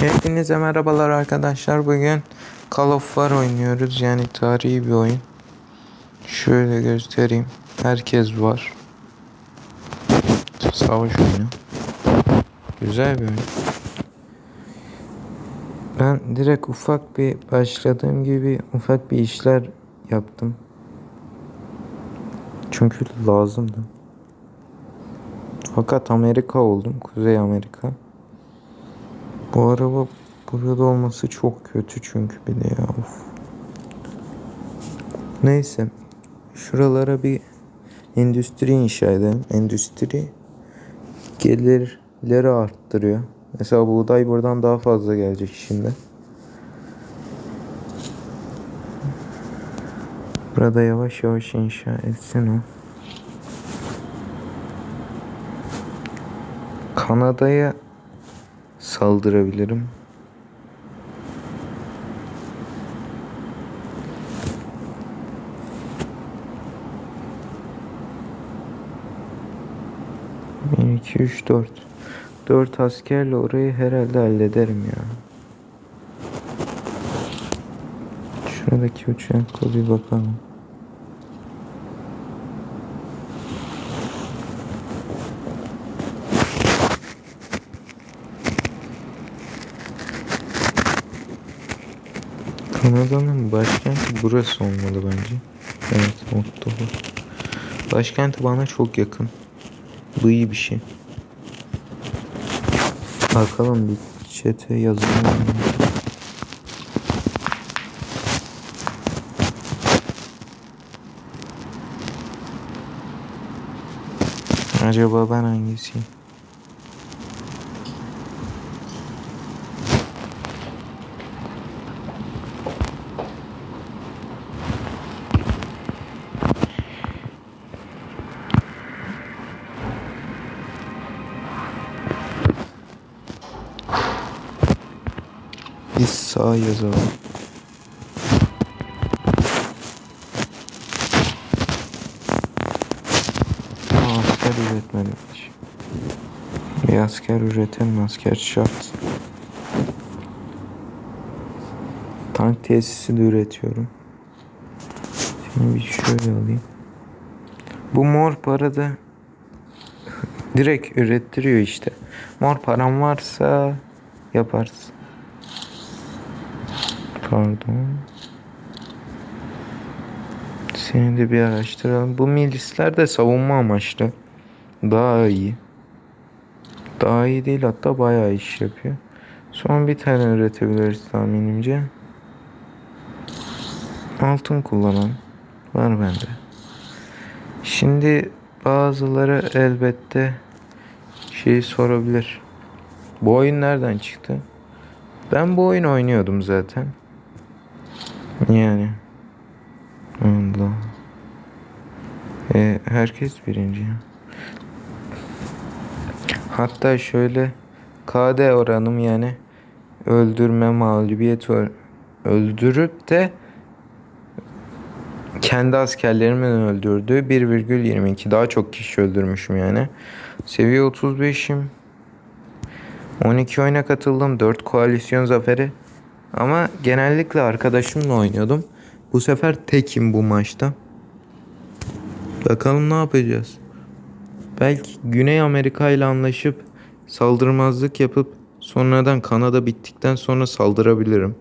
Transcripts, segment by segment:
Hepinize merhabalar arkadaşlar. Bugün Call of War oynuyoruz. Yani tarihi bir oyun. Şöyle göstereyim. Herkes var. Savaş oyunu. Güzel bir oyun. Ben direkt ufak bir başladığım gibi ufak bir işler yaptım. Çünkü lazımdı. Fakat Amerika oldum. Kuzey Amerika. Bu araba burada olması çok kötü çünkü bir de ya. Of. Neyse. Şuralara bir endüstri inşa edelim. Endüstri gelirleri arttırıyor. Mesela buğday buradan daha fazla gelecek şimdi. Burada yavaş yavaş inşa etsin o. Kanada'ya saldırabilirim. Bir, iki, üç, dört. Dört askerle orayı herhalde hallederim ya. Şuradaki uçakla bir bakalım. Kanada'nın başkenti burası olmalı bence. Evet, Ottawa. Başkenti bana çok yakın. Bu iyi bir şey. Bakalım bir chat'e yazalım. Acaba ben hangisiyim? Biz sağ yazalım. Asker üretmemiş. Bir asker üretelim asker şart. Tank tesisi de üretiyorum. Şimdi bir şöyle alayım. Bu mor para da direkt ürettiriyor işte. Mor param varsa yaparsın. Pardon. Seni de bir araştıralım. Bu milisler de savunma amaçlı. Daha iyi. Daha iyi değil hatta bayağı iş yapıyor. Son bir tane üretebiliriz tahminimce. Altın kullanan var bende. Şimdi bazıları elbette şeyi sorabilir. Bu oyun nereden çıktı? Ben bu oyunu oynuyordum zaten. Yani. Allah. E, herkes birinci. Hatta şöyle KD oranım yani öldürme mağlubiyet or- öldürüp de kendi askerlerimin öldürdüğü 1,22 daha çok kişi öldürmüşüm yani. Seviye 35'im. 12 oyuna katıldım. 4 koalisyon zaferi. Ama genellikle arkadaşımla oynuyordum. Bu sefer tekim bu maçta. Bakalım ne yapacağız. Belki Güney Amerika ile anlaşıp saldırmazlık yapıp sonradan Kanada bittikten sonra saldırabilirim.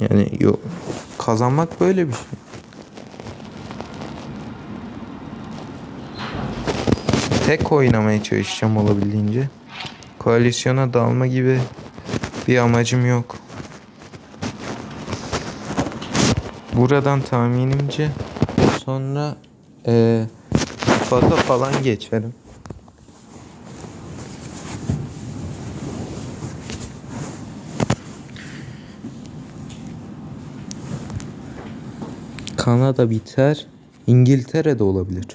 Yani yok kazanmak böyle bir şey. Tek oynamaya çalışacağım olabildiğince. Koalisyona dalma gibi bir amacım yok. Buradan tahminimce sonra eee fazla falan geçerim. Kanada biter. İngiltere de olabilir.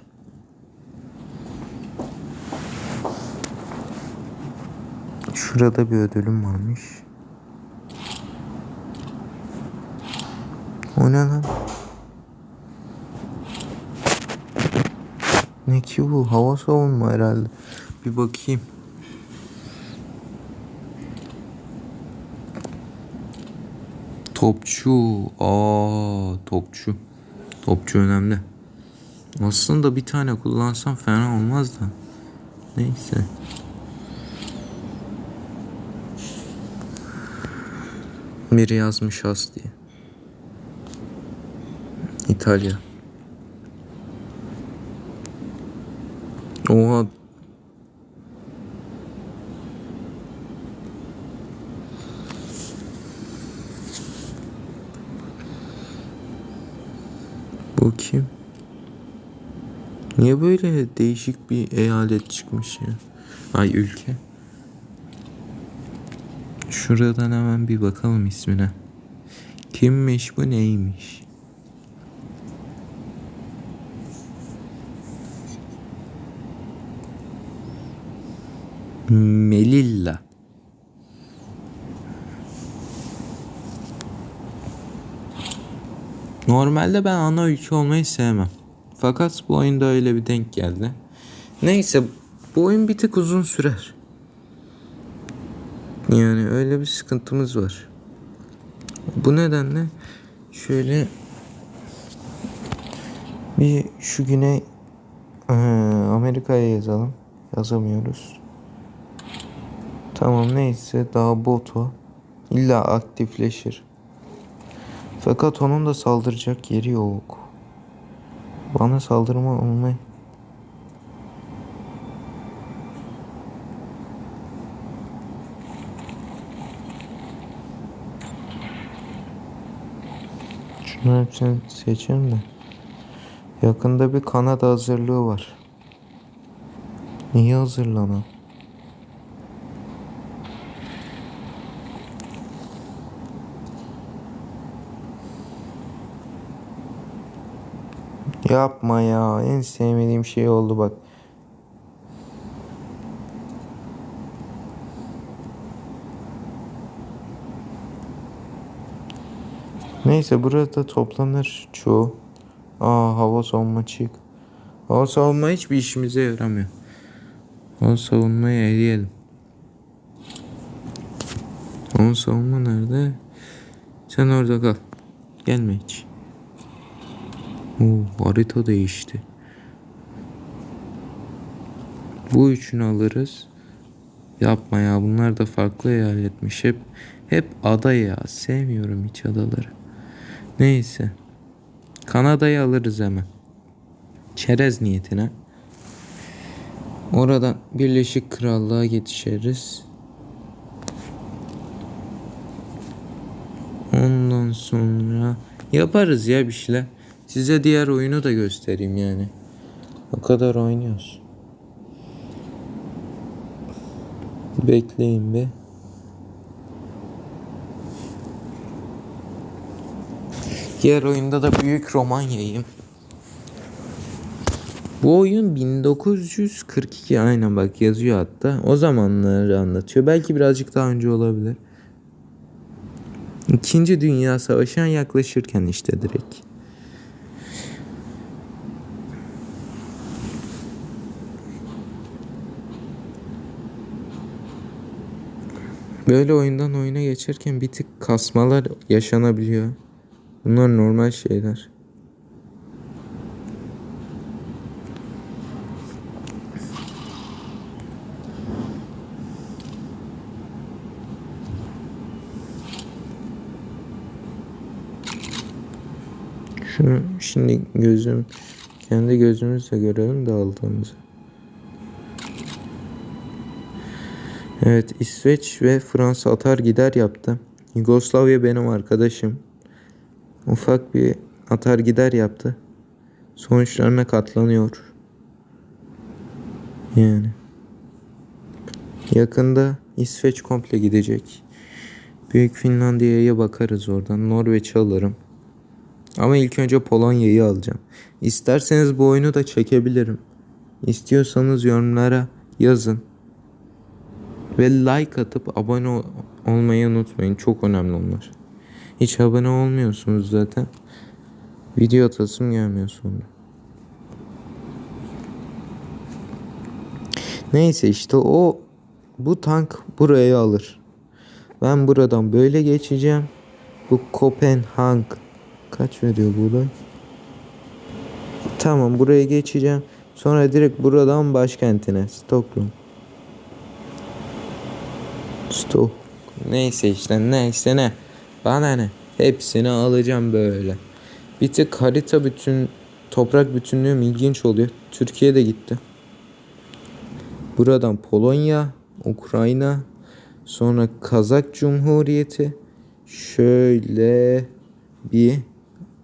Şurada bir ödülüm varmış. Ne lan? Ne ki bu? Hava savunma herhalde. Bir bakayım. Topçu. Aa, topçu. Topçu önemli. Aslında bir tane kullansam fena olmaz da. Neyse. Biri yazmış has diye. İtalya. Oha. Bu kim? Niye böyle değişik bir eyalet çıkmış ya? Ay ülke. Şuradan hemen bir bakalım ismine. Kimmiş bu neymiş? Melilla. Normalde ben ana ülke olmayı sevmem. Fakat bu oyunda öyle bir denk geldi. Neyse bu oyun bir tık uzun sürer. Yani öyle bir sıkıntımız var. Bu nedenle şöyle bir şu güne Amerika'ya yazalım. Yazamıyoruz. Tamam neyse daha boto illa aktifleşir. Fakat onun da saldıracak yeri yok. Bana saldırma olmay. Şunu hepsini seçelim de. Yakında bir Kanada hazırlığı var. Niye hazırlanan? Yapma ya. En sevmediğim şey oldu bak. Neyse burada toplanır çoğu. Aa hava savunma çık. Hava savunma hiçbir işimize yaramıyor. Hava savunmayı eleyelim. Hava savunma nerede? Sen orada kal. Gelme hiç. Oo, harita değişti. Bu üçünü alırız. Yapma ya bunlar da farklı eyaletmiş. Hep hep ada ya. Sevmiyorum hiç adaları. Neyse. Kanada'yı alırız hemen. Çerez niyetine. Oradan Birleşik Krallığa yetişiriz. Ondan sonra yaparız ya bir şeyler. Size diğer oyunu da göstereyim yani. O kadar oynuyoruz. Bekleyin be. Diğer oyunda da Büyük Romanya'yım. Bu oyun 1942 aynen bak yazıyor hatta. O zamanları anlatıyor. Belki birazcık daha önce olabilir. İkinci Dünya Savaşı'na yaklaşırken işte direkt. Böyle oyundan oyuna geçerken bir tık kasmalar yaşanabiliyor. Bunlar normal şeyler. Şunu şimdi gözüm kendi gözümüzle görelim de Evet İsveç ve Fransa atar gider yaptı. Yugoslavya benim arkadaşım. Ufak bir atar gider yaptı. Sonuçlarına katlanıyor. Yani. Yakında İsveç komple gidecek. Büyük Finlandiya'ya bakarız oradan. Norveç'i alırım. Ama ilk önce Polonya'yı alacağım. İsterseniz bu oyunu da çekebilirim. İstiyorsanız yorumlara yazın. Ve like atıp abone ol- olmayı unutmayın. Çok önemli onlar. Hiç abone olmuyorsunuz zaten. Video atasım gelmiyor sonra. Neyse işte o bu tank burayı alır. Ben buradan böyle geçeceğim. Bu Kopenhag kaç veriyor buğday? Tamam buraya geçeceğim. Sonra direkt buradan başkentine Stockholm. Stok. Neyse işte neyse ne. Bana ne. Hepsini alacağım böyle. Bir tık harita bütün toprak bütünlüğüm ilginç oluyor. Türkiye de gitti. Buradan Polonya, Ukrayna, sonra Kazak Cumhuriyeti. Şöyle bir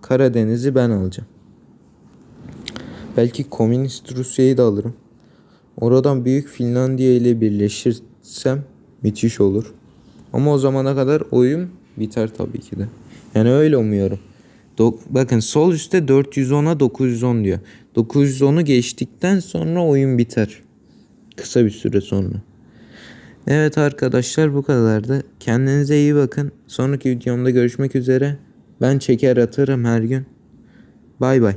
Karadeniz'i ben alacağım. Belki Komünist Rusya'yı da alırım. Oradan Büyük Finlandiya ile birleşirsem müthiş olur. Ama o zamana kadar oyun biter tabii ki de. Yani öyle umuyorum. Do- Bakın sol üstte 410'a 910 diyor. 910'u geçtikten sonra oyun biter. Kısa bir süre sonra. Evet arkadaşlar bu kadardı. Kendinize iyi bakın. Sonraki videomda görüşmek üzere. Ben çeker atarım her gün. Bay bay.